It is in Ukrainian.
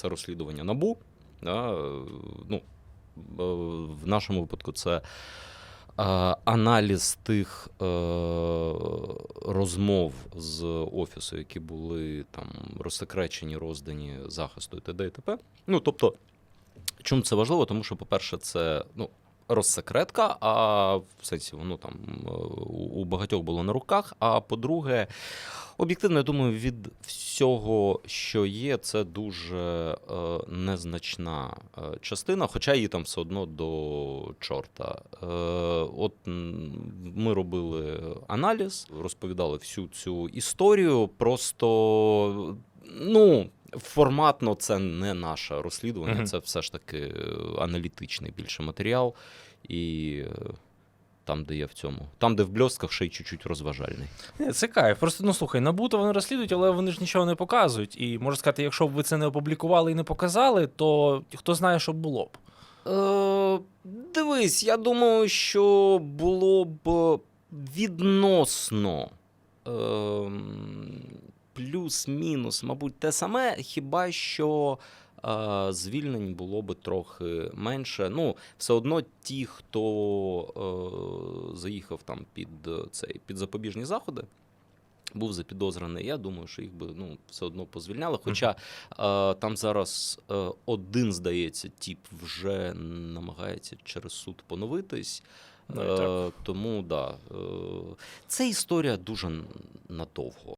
це розслідування набу. Да, ну, е, в нашому випадку це е, аналіз тих е, розмов з офісу, які були там розсекречені, роздані захисту і т.д. і т.п. Ну, тобто, чому це важливо? Тому що, по-перше, це ну, розсекретка, а в сенсі воно там у багатьох було на руках. А по-друге, об'єктивно, я думаю, від всього, що є, це дуже е, незначна е, частина, хоча її там все одно до чорта. Е, от ми робили аналіз, розповідали всю цю історію. Просто ну. Форматно це не наше розслідування, Мгм. це все ж таки аналітичний більше матеріал. І там, де є в цьому. Там, де в бльостках, ще й чуть-чуть розважальний. Ні, Це кайф. Просто ну слухай, набуто вони розслідують, але вони ж нічого не показують. І можна сказати, якщо б ви це не опублікували і не показали, то хто знає, що було б. Е, дивись, я думаю, що було б відносно. Е, плюс-мінус, мабуть, те саме, хіба що звільнень було б трохи менше. Ну, все одно ті, хто е, заїхав там під е, цей під запобіжні заходи. Був запідозрений, я думаю, що їх би ну, все одно позвільняли. Хоча е, там зараз е, один, здається, тіп вже намагається через суд поновитись. Ну. Е, тому да, е, це історія дуже надовго.